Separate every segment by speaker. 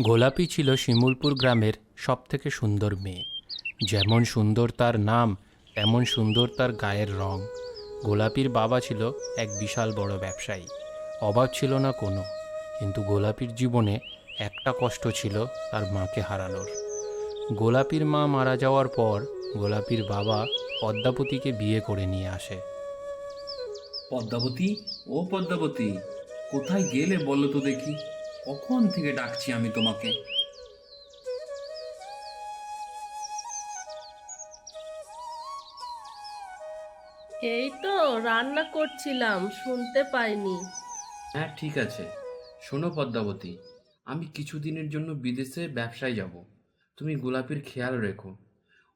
Speaker 1: গোলাপি ছিল শিমুলপুর গ্রামের সবথেকে সুন্দর মেয়ে। যেমন সুন্দর তার নাম, তেমন সুন্দর তার গায়ের রং। গোলাপির বাবা ছিল এক বিশাল বড় ব্যবসায়ী। অভাব ছিল না কোনো, কিন্তু গোলাপির জীবনে একটা কষ্ট ছিল তার মাকে হারানোর। গোলাপির মা মারা যাওয়ার পর গোলাপির বাবা পদ্মাবতীকে বিয়ে করে নিয়ে আসে।
Speaker 2: পদ্মাবতী, ও পদ্মাবতী, কোথায় গেলে বলো তো দেখি। কখন থেকে ডাকছি আমি তোমাকে?
Speaker 3: এই তো রান্না করছিলাম শুনতে পাইনি।
Speaker 2: হ্যাঁ ঠিক আছে। শোনো পদ্মাবতী আমি কিছুদিনের জন্য বিদেশে ব্যবসায় যাব। তুমি গোলাপের খেয়াল রেখো।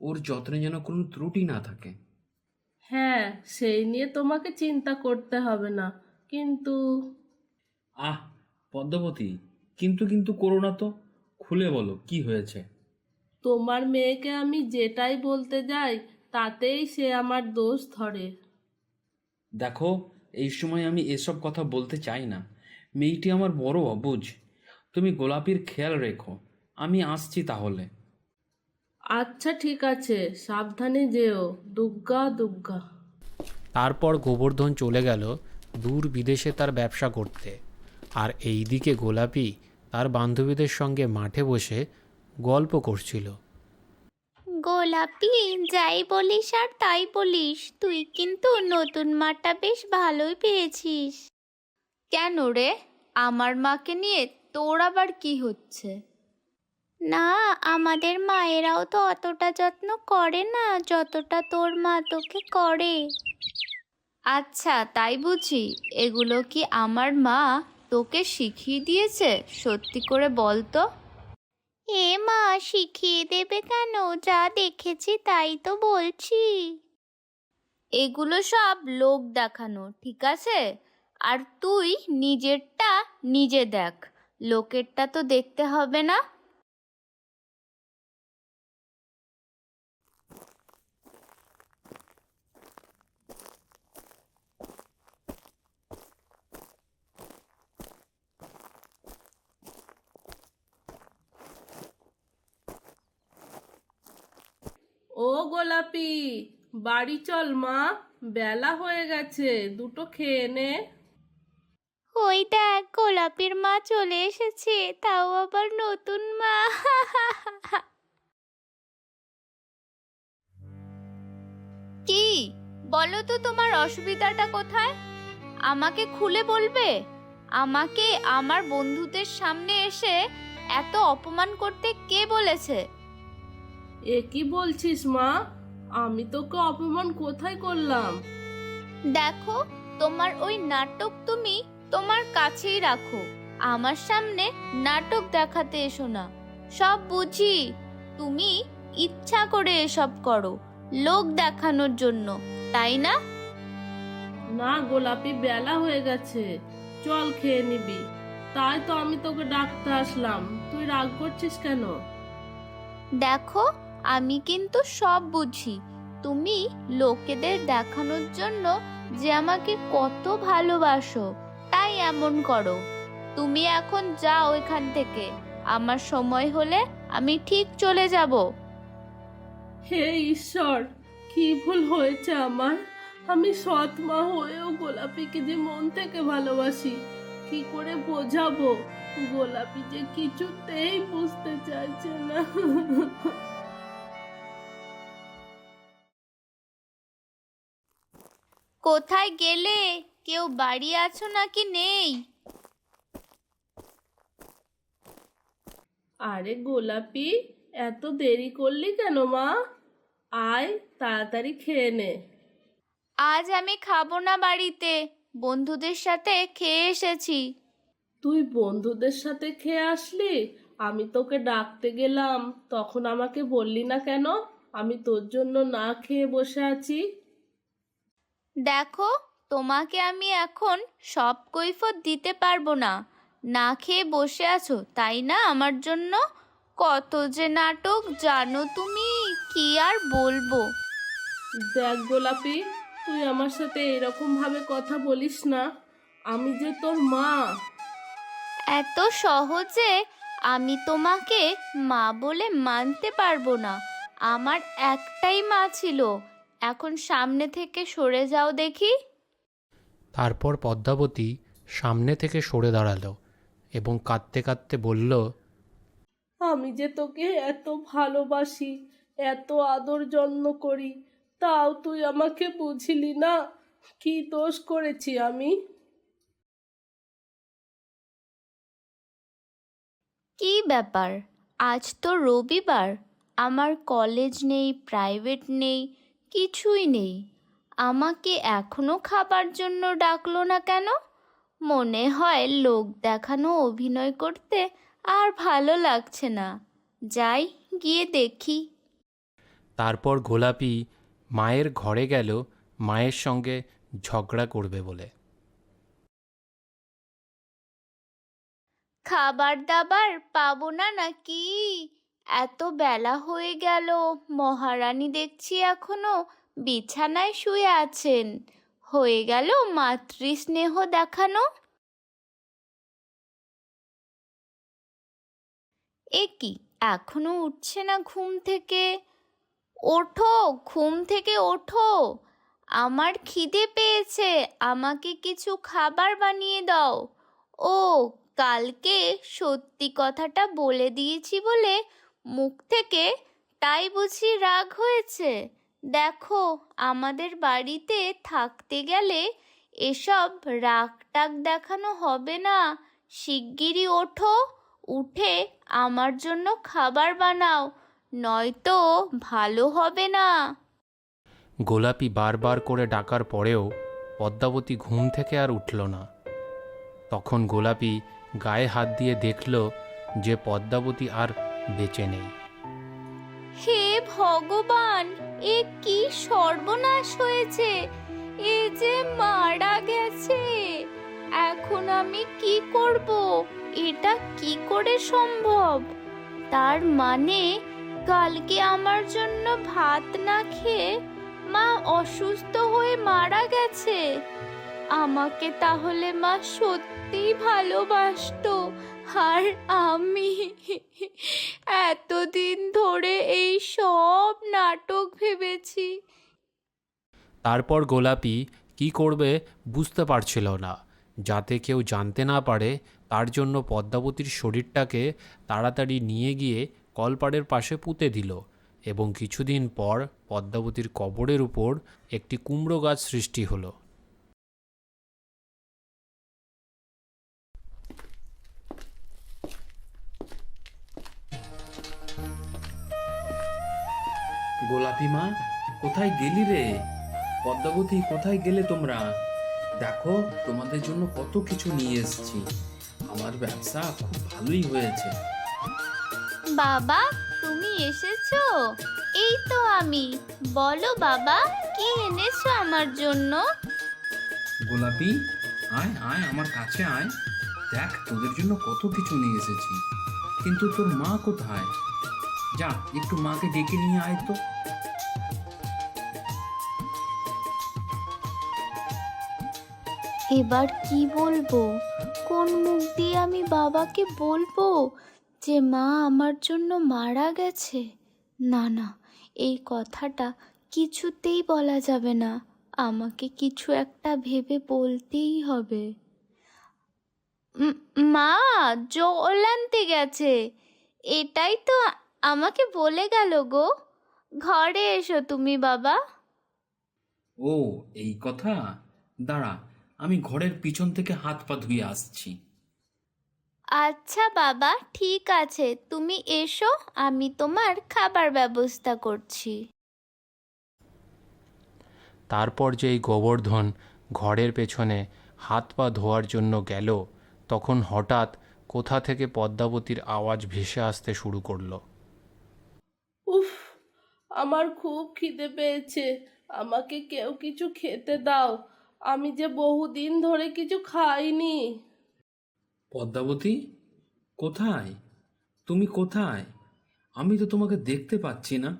Speaker 2: ওর যত্নে যেন কোনো ত্রুটি না থাকে।
Speaker 3: হ্যাঁ সেই নিয়ে তোমাকে চিন্তা করতে হবে না কিন্তু
Speaker 2: আহ পদ্মাবতী কিন্তু কিন্তু করো না তো খুলে বলো কি হয়েছে?
Speaker 3: তোমার মেয়েকে আমি যেটাই বলতে যাই তাতেই সে আমার দোষ ধরে।
Speaker 2: দেখো এই সময় আমি এসব কথা বলতে চাই না। মেয়েটি আমার বড় অবুঝ। তুমি গোলাপির খেয়াল রেখো। আমি আসছি তাহলে।
Speaker 3: আচ্ছা ঠিক আছে সাবধানে যেও। দুগ্গা দুগ্গা।
Speaker 1: তারপর গোবর্ধন চলে গেল দূর বিদেশে তার ব্যবসা করতে। আর এইদিকে গোলাপি তার বান্ধবীদের সঙ্গে মাঠে বসে গল্প করছিল।
Speaker 4: গোলাপি যাই বলিস আর তাই বলিস তুই কিন্তু নতুন মাটা বেশ ভালোই পেয়েছিস। কেন রে? আমার মাকে নিয়ে তোর আবার কি হচ্ছে? না আমাদের মায়েরাও তো অতটা যত্ন করে না যতটা তোর মা তোকে করে। আচ্ছা তাই বুঝি। এগুলো কি আমার মা? তোকে শিখিয়ে দিয়েছে সত্যি করে বল তো। এ মা শিখিয়ে দেবে কেন? যা দেখেছি তাই তো বলছি। এগুলো সব লোক দেখানো ঠিক আছে? আর তুই নিজেরটা নিজে দেখ লোকেরটা তো দেখতে হবে না।
Speaker 3: ও গোলাপি, বাড়ি চল মা, বেলা হয়ে গেছে, দুটো খেয়ে নে।
Speaker 4: ওই দেখ, গোলাপির মা চলে এসেছে, তাও আবার নতুন মা। কি, বলো তো তোমার অসুবিধাটা কোথায়? আমাকে খুলে বলবে? আমাকে আমার বন্ধুদের সামনে এসে এত অপমান করতে কে বলেছে?
Speaker 3: এ কি বলছিস মা? আমি তোকে অপমান কোথায় করলাম?
Speaker 4: দেখো তোমার ওই নাটক তুমি তোমার কাছেই রাখো। আমার সামনে নাটক দেখাতে এসো না। সব বুঝি? তুমি ইচ্ছা করে এসব করো লোক দেখানোর জন্য তাই না?
Speaker 3: না গোলাপি বেলা হয়ে গেছে। চল খেয়ে নিবি। তাই তো আমি তোকে ডাকতে আসলাম। তুই রাগ করছিস কেন?
Speaker 4: দেখো আমি কিন্তু সব বুঝি। তুমি লোকেদের দেখানোর জন্য যে আমাকে কত ভালোবাসো, তাই এমন করো। তুমি এখন যাও এখান থেকে। আমার সময় হলে আমি ঠিক চলে যাব।
Speaker 3: হে ঈশ্বর, কি ভুল হয়েছে আমার? আমি সৎ মা হয়েও গোলাপিকে যে মন থেকে ভালোবাসি, কি করে বোঝাবো? গোলাপি যে কিছুতেই বুঝতে চাইছে না।
Speaker 4: কোথায় গেলে? কেউ বাড়ি আছো নাকি নেই?
Speaker 3: আরে গোলাপি এত দেরি করলি কেন মা? আয় তাড়াতাড়ি খেয়ে নে।
Speaker 4: আজ আমি খাব না বাড়িতে। বন্ধুদের সাথে খেয়ে এসেছি।
Speaker 3: তুই বন্ধুদের সাথে খেয়ে আসলি? আমি তোকে ডাকতে গেলাম। তখন আমাকে বললি না কেন? আমি তোর জন্য না খেয়ে বসে আছি।
Speaker 4: দেখো তোমাকে আমি এখন সব কৈফত দিতে পারব না। না খেয়ে বসে আছো তাই না আমার জন্য? কত যে নাটক জানো তুমি কি আর বলব?
Speaker 3: দেখ গোলাপি তুই আমার সাথে এরকম ভাবে কথা বলিস না। আমি যে তোর মা।
Speaker 4: এত সহজে আমি তোমাকে মা বলে মানতে পারব না। আমার একটাই মা ছিল এখন সামনে থেকে সরে যাও দেখি।
Speaker 1: তারপর পদ্মাবতী সামনে থেকে সরে দাঁড়াল এবং কাঁদতে কাঁদতে বলল
Speaker 3: আমি যে তোকে এত ভালোবাসি এত আদর যত্ন করি তাও তুই আমাকে বুঝিলি না। কি দোষ করেছি আমি?
Speaker 4: কি ব্যাপার? আজ তো রবিবার। আমার কলেজ নেই প্রাইভেট নেই কিছুই নেই। আমাকে এখনও খাবার জন্য ডাকলো না কেন? মনে হয় লোক দেখানো অভিনয় করতে আর ভালো লাগছে না। যাই গিয়ে দেখি।
Speaker 1: তারপর গোলাপি মায়ের ঘরে গেল মায়ের সঙ্গে ঝগড়া করবে বলে।
Speaker 4: খাবার দাবার পাবো না নাকি? এত বেলা হয়ে গেল, মহারানী দেখছি এখনও বিছানায় শুয়ে আছেন। হয়ে গেল মাতৃস্নেহ দেখানো? এ কি, এখনও উঠছে না ঘুম থেকে? ওঠো, ঘুম থেকে ওঠো। আমার খিদে পেয়েছে, আমাকে কিছু খাবার বানিয়ে দাও। ও, কালকে সত্যি কথাটা বলে দিয়েছি বলে মুখ থেকে তাই বুঝি রাগ হয়েছে। দেখো, আমাদের বাড়িতে থাকতে গেলে এসব রাগ টাগ দেখানো হবে না। শিগগিরই ওঠো, উঠে আমার জন্য খাবার বানাও, নয়তো ভালো হবে না।
Speaker 1: গোলাপি বারবার করে ডাকার পরেও পদ্মাবতী ঘুম থেকে আর উঠল না। তখন গোলাপি গায়ে হাত দিয়ে দেখল যে পদ্মাবতী আর বেঁচে নেই।
Speaker 4: হে ভগবান, এ কি সর্বনাশ হয়েছে? এ যে মারা গেছে। এখন আমি কি করব? এটা কি করে সম্ভব? তার মানে কালকে আমার জন্য ভাত না খেয়ে মা অসুস্থ হয়ে মারা গেছে। আমাকে তাহলে মা সত্যিই ভালোবাসতো। আর আমি এতদিন ধরে এই সব নাটক ভেবেছি।
Speaker 1: তারপর গোলাপি কি করবে বুঝতে পারছিল না। যাতে কেউ জানতে না পারে, তার জন্য পদ্মাবতীর শরীরটাকে তাড়াতাড়ি নিয়ে গিয়ে কলপাড়ের পাশে পুঁতে দিল এবং কিছুদিন পর পদ্মাবতীর কবরের উপর একটি কুমড়ো গাছ সৃষ্টি হলো।
Speaker 2: গোলাপি মা কোথায় গেলি রে? পদ্মাবতী কোথায় গেলে তোমরা? দেখো তোমাদের জন্য কত কিছু নিয়ে এসেছি। আমার ব্যবসা খুব ভালোই হয়েছে।
Speaker 4: বাবা তুমি এসেছ? এই তো আমি। বলো বাবা কি এনেছো আমার জন্য?
Speaker 2: গোলাপি আয় আয় আমার কাছে আয়। দেখ তোদের জন্য কত কিছু নিয়ে এসেছি। কিন্তু তোর মা কোথায়? যা একটু মাকে ডেকে নিয়ে আয় তো।
Speaker 4: এবার কি বলব? কোন মুখ দিয়ে আমি বাবাকে বলব যে, মা, আমার জন্য মারা গেছে না না, এই কথাটা কিছুতেই বলা যাবে না। আমাকে কিছু একটা ভেবে বলতেই হবে। মা, জল আনতে গেছে। এটাই তো আমাকে বলে গেল গো। ঘরে এসো তুমি, বাবা।
Speaker 2: ও, এই কথা? দাঁড়া আমি ঘরের পিছন থেকে হাত পা ধুয়ে আসছি।
Speaker 4: আচ্ছা বাবা ঠিক আছে। তুমি এসো আমি তোমার খাবার ব্যবস্থা করছি।
Speaker 1: তারপর যেই গোবর্ধন ঘরের পেছনে হাত পা ধোয়ার জন্য গেল তখন হঠাৎ কোথা থেকে পদ্মাবতীর আওয়াজ ভেসে আসতে শুরু করল।
Speaker 3: উফ আমার খুব খিদে পেয়েছে। আমাকে কেউ কিছু খেতে দাও। আমি যে বহুদিন ধরে কিছু খাইনি।
Speaker 2: পদ্মাবতী কোথায়? তুমি কোথায়? আমি তো তোমাকে দেখতে পাচ্ছি না।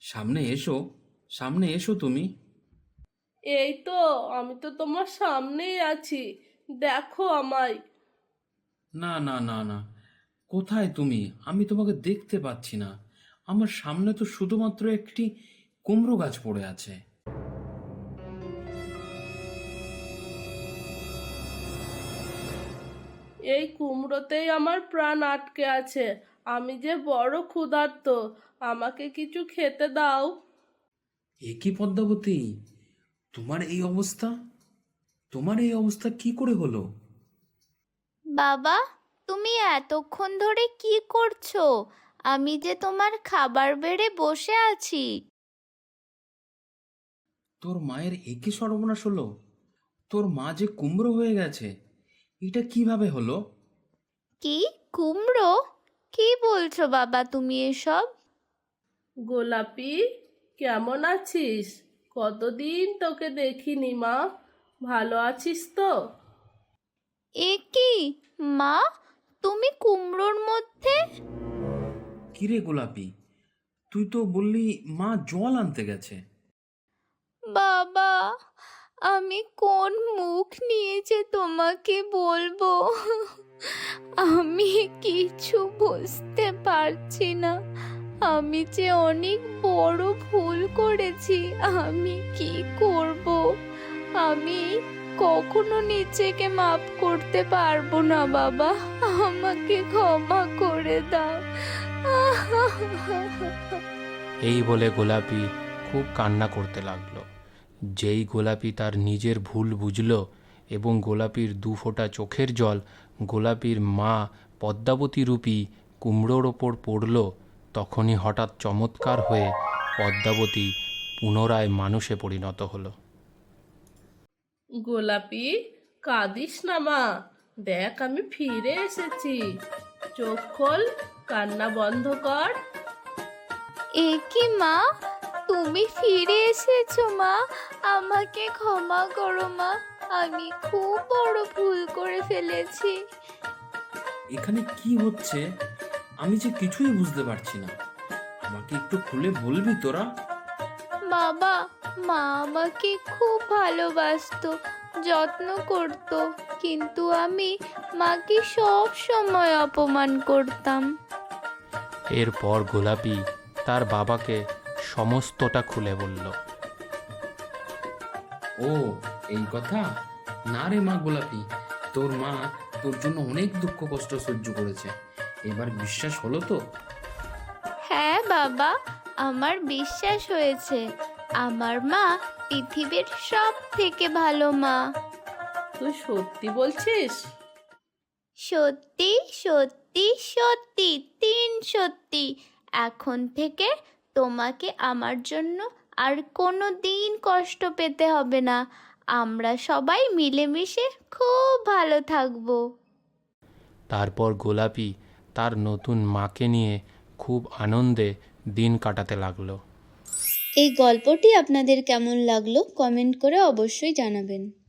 Speaker 2: সামনে এসো সামনে এসো তুমি।
Speaker 3: এই তো আমি তো তোমার সামনেই আছি। দেখো আমায়।
Speaker 2: না না না না। কোথায় তুমি? আমি তোমাকে দেখতে পাচ্ছি না। আমার সামনে তো শুধুমাত্র একটি কুমড়ো গাছ পড়ে আছে।
Speaker 3: এই কুমড়োতেই আমার প্রাণ আটকে আছে। আমি যে বড় ক্ষুধার্ত আমাকে কিছু খেতে দাও।
Speaker 2: এ কি পদ্মাবতী? তোমার এই অবস্থা? তোমার এই অবস্থা কি করে হলো?
Speaker 4: বাবা তুমি এতক্ষণ ধরে কি করছ? আমি যে তোমার খাবার বেড়ে বসে আছি।
Speaker 2: তোর মায়ের একই সর্বনাশ হলো? তোর মা যে কুমড়ো হয়ে গেছে এটা কীভাবে হলো?
Speaker 4: কি? কুমড়ো? কি বলছো বাবা তুমি এসব?
Speaker 3: গোলাপি কেমন আছিস? কতদিন তোকে দেখিনি মা। ভালো আছিস তো?
Speaker 4: এ কি? মা তুমি কুমড়োর মধ্যে?
Speaker 2: কিরে গোলাপি? তুই তো বললি মা জল আনতে গেছে।
Speaker 4: বাবা আমি কোন মুখ নিয়ে যে তোমাকে বলব? আমি কিছু বুঝতে পারছি না। আমি যে অনেক বড় ভুল করেছি, আমি কি করব? আমি কখনো নিজেকে মাফ করতে পারব না, বাবা। আমাকে ক্ষমা করে দাও।
Speaker 1: এই বলে গোলাপি খুব কান্না করতে লাগল। যেই গোলাপি তার নিজের ভুল বুঝল এবং গোলাপির দু ফোঁটা চোখের জল গোলাপির মা পদ্মাবতী রূপী কুমড়োর ওপর পড়ল তখনই হঠাৎ চমৎকার হয়ে পদ্মাবতী পুনরায় মানুষে পরিণত হল।
Speaker 3: গোলাপি কাঁদিস না মা দেখ আমি ফিরে এসেছি। চোখ খোল কান্না বন্ধ কর।
Speaker 4: এ কি মা? তুমি ফিরে এসেছ মা। আমাকে ক্ষমা করো মা। আমি খুব বড় ভুল করে ফেলেছি।
Speaker 2: এখানে কি হচ্ছে? আমি যে কিছুই বুঝতে পারছি না। আমাকে একটু খুলে বলবি তোরা?
Speaker 4: বাবা মা আমাকে খুব ভালোবাসতো যত্ন করত কিন্তু আমি মাকে সব সময় অপমান করতাম।
Speaker 1: এরপর গোলাপি তার বাবাকে সমস্তটা খুলে বলল।
Speaker 2: ও এই কথা? না রে মা গোলাপি তোর মা তোর জন্য অনেক দুঃখ কষ্ট সহ্য করেছে। এবার বিশ্বাস হলো তো?
Speaker 4: হ্যাঁ বাবা আমার বিশ্বাস হয়েছে। আমার মা পৃথিবীর সব থেকে ভালো মা।
Speaker 3: তুই সত্যি বলছিস?
Speaker 4: সত্যি সত্যি সত্যি তিন সত্যি। এখন থেকে তোমাকে আমার জন্য আর কোনো দিন কষ্ট পেতে হবে না। আমরা সবাই মিলেমিশে খুব ভালো থাকব।
Speaker 1: তারপর গোলাপি তার নতুন মাকে নিয়ে খুব আনন্দে দিন কাটাতে লাগল।
Speaker 5: এই গল্পটি আপনাদের কেমন লাগল কমেন্ট করে অবশ্যই জানাবেন।